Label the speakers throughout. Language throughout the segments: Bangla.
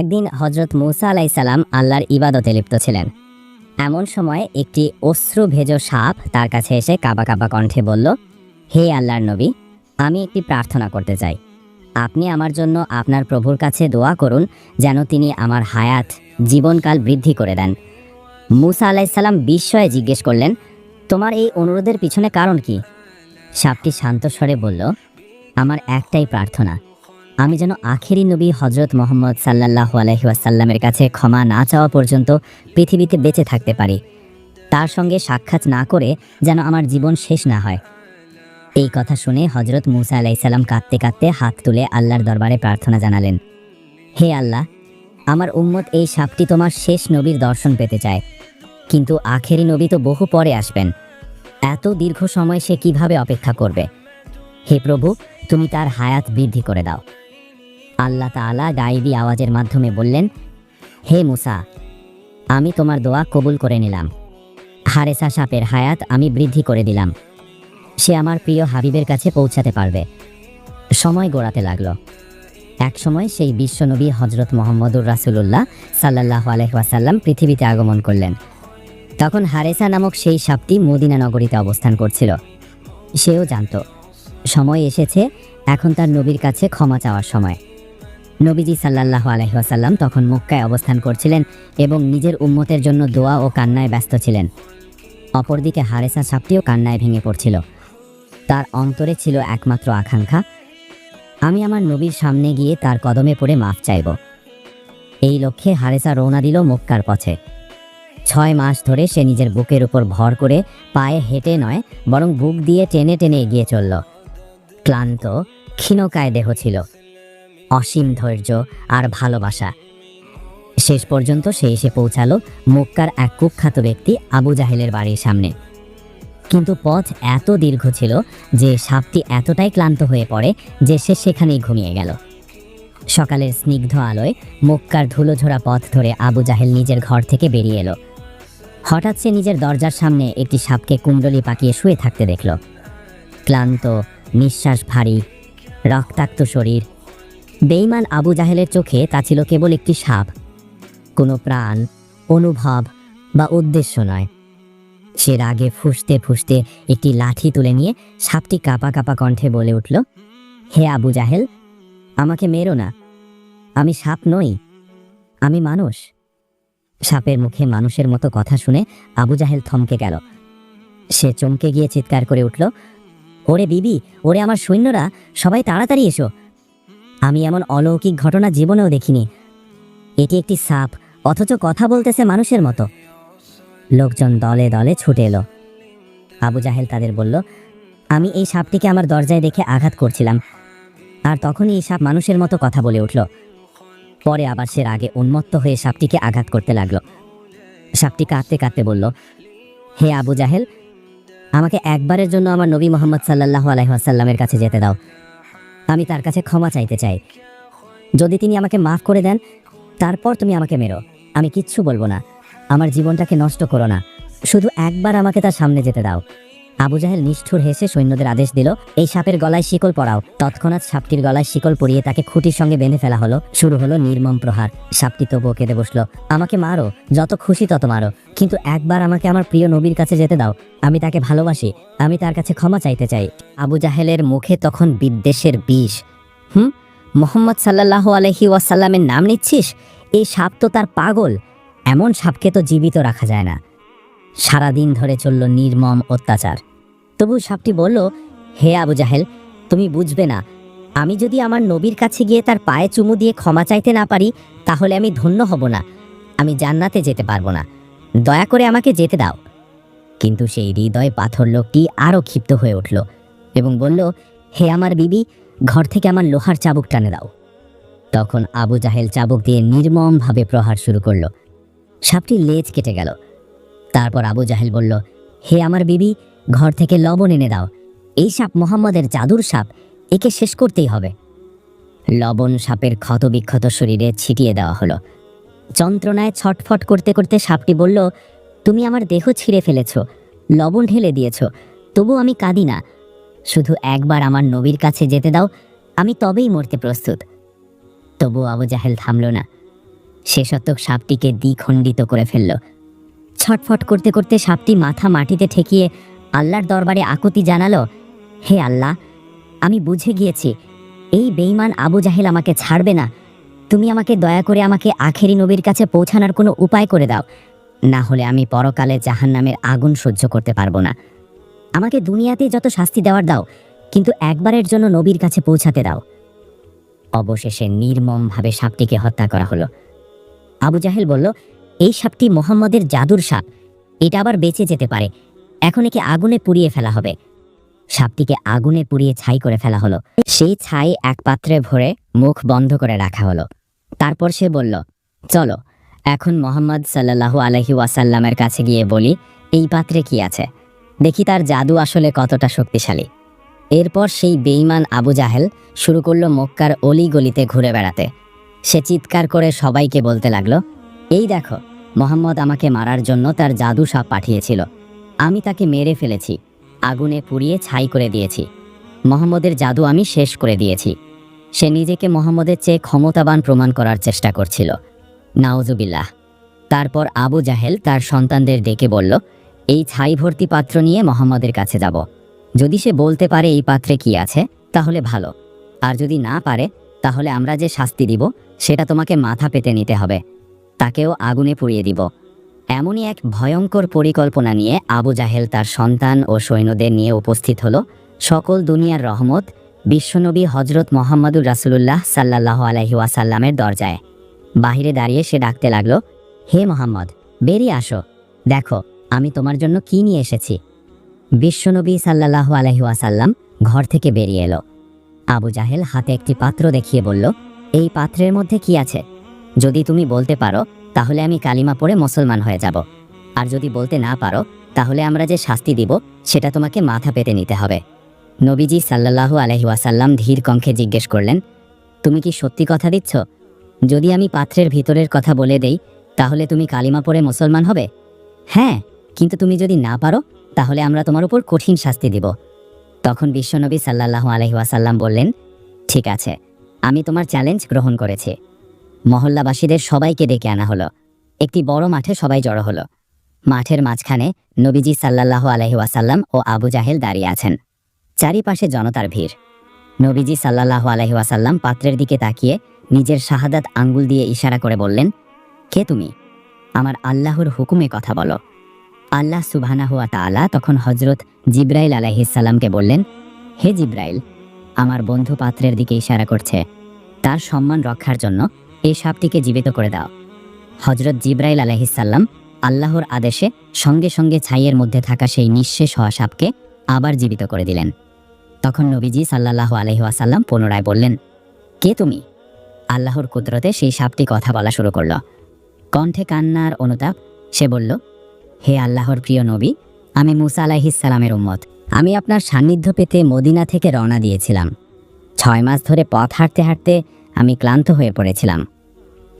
Speaker 1: একদিন হজরত মুসা আলাইসাল্লাম আল্লাহর ইবাদতে লিপ্ত ছিলেন। এমন সময় একটি অশ্রু ভেজ সাপ তার কাছে এসে কাবা কাবা কণ্ঠে বলল, হে আল্লাহর নবী, আমি একটি প্রার্থনা করতে চাই। আপনি আমার জন্য আপনার প্রভুর কাছে দোয়া করুন যেন তিনি আমার হায়াত, জীবনকাল বৃদ্ধি করে দেন। মুসা আলাইসাল্লাম বিস্ময়ে জিজ্ঞেস করলেন, তোমার এই অনুরোধের পিছনে কারণ কি? সাপটি শান্ত স্বরে বলল, আমার একটাই প্রার্থনা আমি যেন আখেরি নবী হজরত মোহাম্মদ সাল্লাহ আলহিউসাল্লামের কাছে ক্ষমা না চাওয়া পর্যন্ত পৃথিবীতে বেঁচে থাকতে পারি। তার সঙ্গে সাক্ষাৎ না করে যেন আমার জীবন শেষ না হয়। এই কথা শুনে হজরত মুসা আলাইসাল্লাম কাঁদতে কাঁদতে হাত তুলে আল্লাহর দরবারে প্রার্থনা জানালেন, হে আল্লাহ, আমার উম্মত এই সাপটি তোমার শেষ নবীর দর্শন পেতে চায়। কিন্তু আখেরি নবী তো বহু পরে আসবেন। এত দীর্ঘ সময় সে কীভাবে অপেক্ষা করবে? হে প্রভু, তুমি তার হায়াত বৃদ্ধি করে দাও। আল্লাহ তাআলা গাইবি আওয়াজের মাধ্যমে বললেন, হে মুসা, আমি তোমার দোয়া কবুল করে নিলাম। হারেসা সাপের হায়াত আমি বৃদ্ধি করে দিলাম। সে আমার প্রিয় হাবিবের কাছে পৌঁছাতে পারবে। সময় গোড়াতে লাগল। এক সময় সেই বিশ্বনবী হজরত মোহাম্মদুর রাসুলুল্লাহ সাল্লাহ আলহাসাল্লাম পৃথিবীতে আগমন করলেন। তখন হারেসা নামক সেই সাপটি মদিনা নগরীতে অবস্থান করছিল। সেও জানত, সময় এসেছে, এখন তার নবীর কাছে ক্ষমা চাওয়ার সময়। নবীজি সাল্লাহ আলহিহাসাল্লাম তখন মক্কায় অবস্থান করছিলেন এবং নিজের উম্মতের জন্য দোয়া ও কান্নায় ব্যস্ত ছিলেন। অপরদিকে হারেসা সাপটিও কান্নায় ভেঙে পড়ছিল। তার অন্তরে ছিল একমাত্র আকাঙ্ক্ষা, আমি আমার নবীর সামনে গিয়ে তার কদমে পড়ে মাফ চাইব। এই লক্ষ্যে হারেসা রওনা দিল মক্কার পথে। ছয় মাস ধরে সে নিজের বুকের উপর ভর করে পায়ে হেঁটে নয়, বরং বুক দিয়ে টেনে টেনে এগিয়ে চলল। ক্লান্ত, ক্ষীণকায় দেহ ছিল। অসীম ধৈর্য আর ভালোবাসা। শেষ পর্যন্ত সে এসে পৌঁছালো মক্কার এক কুখ্যাত ব্যক্তি আবু জাহেলের বাড়ির সামনে। কিন্তু পথ এত দীর্ঘ ছিল যে সাপটি এতটাই ক্লান্ত হয়ে পড়ে যে সে সেখানেই ঘুমিয়ে গেল। সকালের স্নিগ্ধ আলোয় মক্কার ধুলোঝোড়া পথ ধরে আবু জাহেল নিজের ঘর থেকে বেরিয়ে এলো। হঠাৎ সে নিজের দরজার সামনে একটি সাপকে কুণ্ডলি পাকিয়ে শুয়ে থাকতে দেখল। ক্লান্ত, নিঃশ্বাস ভারী, রক্তাক্ত শরীর বেইমান আবু জাহেলের চোখে তা ছিল কেবল একটি সাপ। কোনো প্রাণ, অনুভব বা উদ্দেশ্য নয়। সে রাগে ফুসতে ফুসতে একটি লাঠি তুলে নিয়ে সাপটি কাপা কাপা কণ্ঠে বলে উঠল, হে আবু জাহেল, আমাকে মেরো না। আমি সাপ নই, আমি মানুষ। সাপের মুখে মানুষের মতো কথা শুনে আবু জাহেল থমকে গেল। সে চমকে গিয়ে চিৎকার করে উঠল, ওরে বিবি, ওরে আমার সৈন্যরা, সবাই তাড়াতাড়ি এসো। আমি এমন অলৌকিক ঘটনা জীবনেও দেখিনি। এটি একটি সাপ, অথচ কথা বলতেছে মানুষের মতো। লোকজন দলে দলে ছুটে এলো। আবু জাহেল তাদের বলল, আমি এই সাপটিকে আমার দরজায় দেখে আঘাত করছিলাম। আর তখনই এই সাপ মানুষের মতো কথা বলে উঠল। পরে আবার সে আগে উন্মত্ত হয়ে সাপটিকে আঘাত করতে লাগল। সাপটি কাঁদতে কাঁদতে বলল, হে আবু জাহেল, আমাকে একবারের জন্য আমার নবী মোহাম্মদ সাল্লাহ আলহাসাল্লামের কাছে যেতে দাও। আমি তার কাছে ক্ষমা চাইতে চাই। যদি তিনি আমাকে মাফ করে দেন, তারপর তুমি আমাকে মেরো। আমি কিচ্ছু বলব না। আমার জীবনটাকে নষ্ট করো না। শুধু একবার আমাকে তার সামনে যেতে দাও। আবু জাহেল নিষ্ঠুর হেসে সৈন্যদের আদেশ দিল, এই সাপের গলায় শিকল পরাও। তৎক্ষণাৎ সাপটির গলায় শিকল পরিয়ে তাকে খুঁটির সঙ্গে বেঁধে ফেলা হলো। শুরু হলো নির্মম প্রহার। সাপটি তবুও কেঁদে বসল, আমাকে মারো, যত খুশি তত মারো। কিন্তু একবার আমাকে আমার প্রিয় নবীর কাছে যেতে দাও। আমি তাকে ভালোবাসি, আমি তার কাছে ক্ষমা চাইতে চাই। আবু জাহেলের মুখে তখন বিদ্বেষের বিষ। হুম? মোহাম্মদ সাল্লাহ আলহি ওয়াসাল্লামের নাম নিচ্ছিস? এই সাপ তো তার পাগল। এমন সাপকে তো জীবিত রাখা যায় না। সারাদিন ধরে চলল নির্মম অত্যাচার। তবু সাপটি বলল, হে আবু জাহেল, তুমি বুঝবে না। আমি যদি আমার নবীর কাছে গিয়ে তার পায়ে চুমু দিয়ে ক্ষমা চাইতে না পারি, তাহলে আমি ধন্য হব না। আমি জান্নাতে যেতে পারব না। দয়া করে আমাকে যেতে দাও। কিন্তু সেই হৃদয় পাথর লোকটি আরও ক্ষিপ্ত হয়ে উঠল এবং বলল, হে আমার বিবি, ঘর থেকে আমার লোহার চাবুক টানে দাও। তখন আবু জাহেল চাবুক দিয়ে নির্মমভাবে প্রহার শুরু করল। সাপটি লেজ কেটে গেল। তারপর আবু জাহেল বলল, হে আমার বিবি ঘর থেকে লবণ এনে দাও। এই সাপ মোহাম্মদের জাদুর সাপ, একে শেষ করতেই হবে। লবণ সাপের ক্ষতবিক্ষত শরীরে ছিটিয়ে দেওয়া হলো। যন্ত্রণায় ছটফট করতে করতে সাপটি বলল, তুমি আমার দেহ ছিঁড়ে ফেলেছ, লবণ ঢেলে দিয়েছ তবু আমি কাঁদি না। শুধু একবার আমার নবীর কাছে যেতে দাও, আমি তবেই মরতে প্রস্তুত। তবু আবু জাহেল থামল না। শেষতক সাপটিকে দ্বিখণ্ডিত করে ফেলল। ছটফট করতে করতে সাপটি মাথা মাটিতে ঠেকিয়ে আল্লাহর দরবারে আকুতি জানালো, হে আল্লাহ, আমি বুঝে গিয়েছি, এই বেইমান আবু জাহেল আমাকে ছাড়বে না। তুমি আমাকে দয়া করে আমাকে আখেরি নবীর কাছে পৌঁছানোর কোনো উপায় করে দাও। না হলে আমি পরকালে জাহান্নামের আগুন সহ্য করতে পারব না। আমাকে দুনিয়াতে যত শাস্তি দেওয়ার দাও, কিন্তু একবারের জন্য নবীর কাছে পৌঁছাতে দাও। অবশেষে নির্মমভাবে সাপটিকে হত্যা করা হলো। আবু জাহেল বলল, এই সাপটি মোহাম্মদের জাদুর সাপ। এটা আবার বেঁচে যেতে পারে। এখন একে আগুনে পুড়িয়ে ফেলা হবে। সাপটিকে আগুনে পুড়িয়ে ছাই করে ফেলা হলো। সেই ছাই এক পাত্রে ভরে মুখ বন্ধ করে রাখা হলো। তারপর সে বলল, চলো, এখন মোহাম্মদ সাল্লাল্লাহু আলহি ওয়াসাল্লামের কাছে গিয়ে বলি, এই পাত্রে কি আছে? দেখি তার জাদু আসলে কতটা শক্তিশালী। এরপর সেই বেঈমান আবু জাহেল শুরু করল মক্কার অলি গলিতে ঘুরে বেড়াতে। সে চিৎকার করে সবাইকে বলতে লাগল, এই দেখো, মোহাম্মদ আমাকে মারার জন্য তার জাদু সাপ পাঠিয়েছিল। আমি তাকে মেরে ফেলেছি। আগুনে পুড়িয়ে ছাই করে দিয়েছি। মোহাম্মদের জাদু আমি শেষ করে দিয়েছি। সে নিজেকে মোহাম্মদের চেয়ে ক্ষমতাবান প্রমাণ করার চেষ্টা করছিল। নাওজুবিল্লাহ তারপর আবু জাহেল তার সন্তানদের ডেকে বলল, এই ছাই ভর্তি পাত্র নিয়ে মোহাম্মদের কাছে যাব। যদি সে বলতে পারে এই পাত্রে কি আছে, তাহলে ভালো। আর যদি না পারে, তাহলে আমরা যে শাস্তি দিব, সেটা তোমাকে মাথা পেতে নিতে হবে। তাকেও আগুনে পুড়িয়ে দিব। এমনই এক ভয়ঙ্কর পরিকল্পনা নিয়ে আবু জাহেল তার সন্তান ও সৈন্যদের নিয়ে উপস্থিত হলো সকল দুনিয়ার রহমত বিশ্বনবী হজরত মোহাম্মদুর রাসুলুল্লাহ সাল্লাহ আলহি ওয়াসাল্লামের দরজায়। বাহিরে দাঁড়িয়ে সে ডাকতে লাগল, হে মোহাম্মদ, বেরিয়ে আসো। দেখো, আমি তোমার জন্য কি নিয়ে এসেছি? বিশ্বনবী সাল্লাহ আলহি ওয়াসাল্লাম ঘর থেকে বেরিয়ে এলো। আবু জাহেল হাতে একটি পাত্র দেখিয়ে বলল, এই পাত্রের মধ্যে কি আছে? যদি তুমি বলতে পারো তাহলে আমি কালিমা পড়ে মুসলমান হয়ে যাব। আর যদি বলতে না পারো, তাহলে আমরা যে শাস্তি দিব, সেটা তোমাকে মাথা পেতে নিতে হবে। নবীজি সাল্লাল্লাহু আলহি ওয়াসাল্লাম ধীর কণ্ঠে জিজ্ঞেস করলেন, তুমি কি সত্যি কথা দিচ্ছ? যদি আমি পাত্রের ভিতরের কথা বলে দেই, তাহলে তুমি কালিমা পড়ে মুসলমান হবে? হ্যাঁ কিন্তু তুমি যদি না পারো, তাহলে আমরা তোমার উপর কঠিন শাস্তি দিব। তখন বিশ্বনবী সাল্লাল্লাহু আলহি ওয়াসাল্লাম বললেন, ঠিক আছে, আমি তোমার চ্যালেঞ্জ গ্রহণ করেছি। মহল্লাবাসীদের সবাইকে ডেকে আনা হলো। একটি বড় মাঠে সবাই জড়ো হলো। মাঠের মাঝখানে নবীজি সাল্লাল্লাহু আলহি ওয়াসাল্লাম ও আবু জাহেল দাঁড়িয়ে আছেন। চারিপাশে জনতার ভিড়। নবীজি সাল্লাল্লাহু আলহি ওয়াসাল্লাম পাত্রের দিকে তাকিয়ে নিজের শাহাদাত আঙ্গুল দিয়ে ইশারা করে বললেন, কে তুমি? আমার আল্লাহর হুকুমে কথা বলো। আল্লাহ সুবহানাহুয়া তাআলা তখন হজরত জিব্রাইল আলাইহিসসালামকে বললেন, হে জিব্রাইল, আমার বন্ধু পাত্রের দিকে ইশারা করছে। তার সম্মান রক্ষার জন্য এই সাপটিকে জীবিত করে দাও। হজরত জিব্রাইল আলাইহিসাল্লাম আল্লাহর আদেশে সঙ্গে সঙ্গে ছাইয়ের মধ্যে থাকা সেই নিঃশেষ হওয়া সাপকে আবার জীবিত করে দিলেন। তখন নবীজি সাল্লাল্লাহু আলহি ওয়াসাল্লাম পুনরায় বললেন, কে তুমি? আল্লাহর কুদরতে সেই সাপটি কথা বলা শুরু করল। কণ্ঠে কান্নার অনুতাপ, সে বলল, হে আল্লাহর প্রিয় নবী, আমি মুসা আলাইহিসালামের উম্মত। আমি আপনার সান্নিধ্য পেতে মদিনা থেকে রওনা দিয়েছিলাম। ছয় মাস ধরে পথ হাঁটতে হাঁটতে আমি ক্লান্ত হয়ে পড়েছিলাম।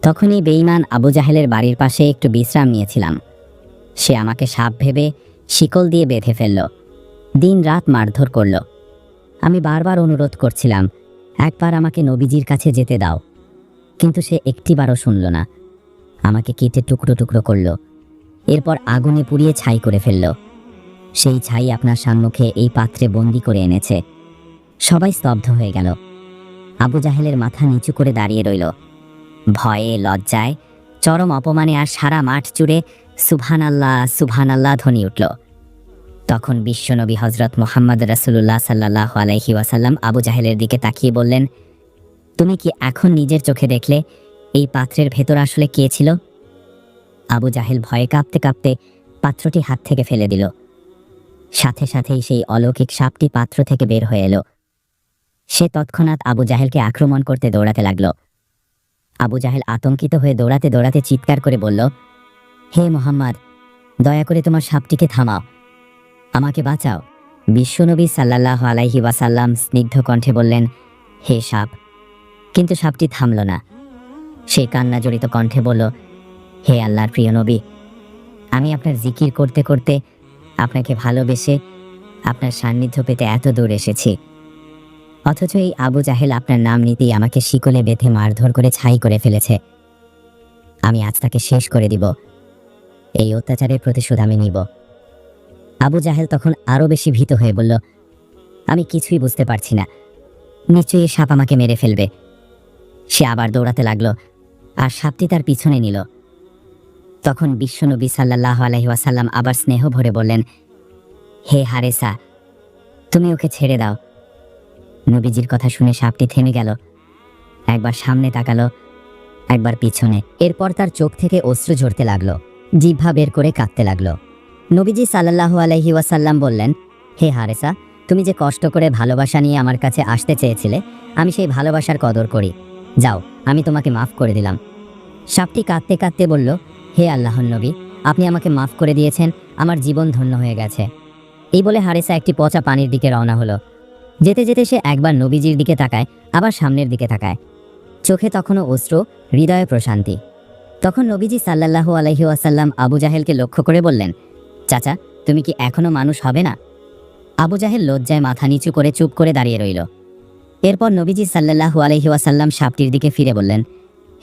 Speaker 1: তখনই বেঈমান আবু জাহেলের বাড়ির পাশে একটু বিশ্রাম নিয়েছিলাম। সে আমাকে সাপ ভেবে শিকল দিয়ে বেঁধে ফেলল। দিন রাত মারধর করল। আমি বারবার অনুরোধ করছিলাম, একবার আমাকে নবীজির কাছে যেতে দাও। কিন্তু সে একটিবারও শুনল না। আমাকে কেটে টুকরো টুকরো করল। এরপর আগুনে পুড়িয়ে ছাই করে ফেলল। সেই ছাই আপনার সম্মুখে এই পাত্রে বন্দি করে এনেছে। সবাই স্তব্ধ হয়ে গেল। আবু জাহেলের মাথা নিচু করে দাঁড়িয়ে রইল। ভয়ে, লজ্জায়, চরম অপমানে আর সারা মাঠ জুড়ে সুবহান আল্লাহ সুবহান আল্লাহ ধ্বনি উঠল। তখন বিশ্বনবী হজরত মোহাম্মদ রাসুল্লাহ সাল্লাহ আলহি ওয়াসাল্লাম আবু জাহেলের দিকে তাকিয়ে বললেন, তুমি কি এখন নিজের চোখে দেখলে এই পাত্রের ভেতর আসলে কে ছিল? আবু জাহেল ভয়ে কাঁপতে কাঁপতে পাত্রটি হাত থেকে ফেলে দিল। সাথে সাথেই সেই অলৌকিক সাপটি পাত্র থেকে বের হয়ে এলো। সে তৎক্ষণাৎ আবু জাহেলকে আক্রমণ করতে দৌড়াতে লাগল। আবু জাহেল আতঙ্কিত হয়ে দৌড়াতে দৌড়াতে চিৎকার করে বলল, হে মোহাম্মদ, দয়া করে তোমার সাপটিকে থামাও। আমাকে বাঁচাও। বিশ্বনবী সাল্লাল্লাহু আলাইহি ওয়াসাল্লাম স্নিগ্ধ কণ্ঠে বললেন, হে সাপ, কিন্তু সাপটি থামল না। সে কান্না জড়িত কণ্ঠে বলল, হে আল্লাহর প্রিয় নবী, আমি আপনার জিকির করতে করতে আপনাকে ভালোবেসে আপনার সান্নিধ্য পেতে এত দূর এসেছি। অথচ এই আবু জাহেল আপনার নাম নিতেই আমাকে শিকলে বেঁধে মারধর করে ছাই করে ফেলেছে। আমি আজ তাকে শেষ করে দিব। এই অত্যাচারের প্রতিশোধ আমি নিব। আবু জাহেল তখন আরও বেশি ভীত হয়ে বলল, আমি কিছুই বুঝতে পারছি না। নিশ্চয়ই সাপ আমাকে মেরে ফেলবে। সে আবার দৌড়াতে লাগল আর সাপটি তার পিছনে নিল। তখন বিশ্বনবী সাল্লাহ আলহিহাসাল্লাম আবার স্নেহ ভরে বললেন, হে হারেসা, তুমি ওকে ছেড়ে দাও। নবীজির কথা শুনে সাপটি থেমে গেল। একবার সামনে তাকালো, একবার পিছনে। এরপর তার চোখ থেকে অশ্রু ঝরতে লাগল জিভা বের করে কাঁদতে লাগল। নবীজি সাল্লাল্লাহু আলহি ওয়াসাল্লাম বললেন, হে হারেসা, তুমি যে কষ্ট করে ভালোবাসা নিয়ে আমার কাছে আসতে চেয়েছিলে, আমি সেই ভালোবাসার কদর করি। যাও, আমি তোমাকে মাফ করে দিলাম। সাপটি কাঁদতে কাঁদতে বলল, হে আল্লাহর নবী, আপনি আমাকে মাফ করে দিয়েছেন, আমার জীবন ধন্য হয়ে গেছে। এই বলে হারেসা একটি পচা পানির দিকে রওনা হলো। যেতে যেতে সে একবার নবীজির দিকে তাকায়, আবার সামনের দিকে তাকায়। চোখে তখনও অস্ত্র হৃদয়ে প্রশান্তি। তখন নবীজি সাল্লাল্লাহু আলহি ওয়াসাল্লাম আবু জাহেলকে লক্ষ্য করে বললেন, চাচা, তুমি কি এখনও মানুষ হবে না? আবু জাহেল লজ্জায় মাথা নিচু করে চুপ করে দাঁড়িয়ে রইল। এরপর নবীজি সাল্লাল্লাহু আলহি ওয়াসাল্লাম সাপটির দিকে ফিরে বললেন,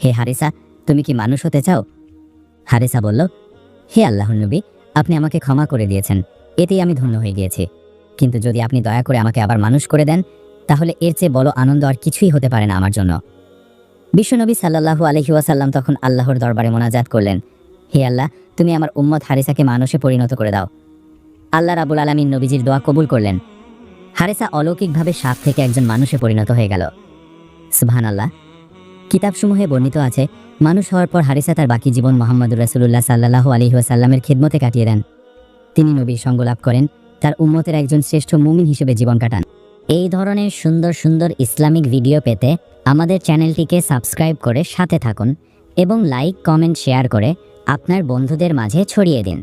Speaker 1: হে হারিসা, তুমি কি মানুষ হতে চাও? হারিসা বলল, হে আল্লাহ নবী, আপনি আমাকে ক্ষমা করে দিয়েছেন। এতেই আমি ধন্য হয়ে গিয়েছি। কিন্তু যদি আপনি দয়া করে আমাকে আবার মানুষ করে দেন, তাহলে এর চেয়ে বড় আনন্দ আর কিছুই হতে পারে না আমার জন্য। বিশ্বনবী সাল্লাল্লাহু আলহি ওয়াসাল্লাম তখন আল্লাহর দরবারে মোনাজাত করলেন। হে আল্লাহ, তুমি আমার উম্মত হারিসাকে মানুষে পরিণত করে দাও। আল্লাহ রাবুল আলমিন নবীজির দোয়া কবুল করলেন। হারেসা অলৌকিকভাবে সাপ থেকে একজন মানুষে পরিণত হয়ে গেল। সুবহান আল্লাহ কিতাবসমূহে বর্ণিত আছে, মানুষ হওয়ার পর হারিসা তার বাকি জীবন মোহাম্মদুর রাসুল্লাহ সাল্লাহু আলী ওয়াসাল্লামের খেদমতে কাটিয়ে দেন। তিনি নবীর সঙ্গ লাভ করেন তার উম্মতের একজন শ্রেষ্ঠ মুমিন হিসেবে জীবন কাটান। এই ধরনের সুন্দর সুন্দর ইসলামিক ভিডিও পেতে আমাদের চ্যানেলটিকে সাবস্ক্রাইব করে সাথে থাকুন এবং লাইক, কমেন্ট, শেয়ার করে আপনার বন্ধুদের মাঝে ছড়িয়ে দিন।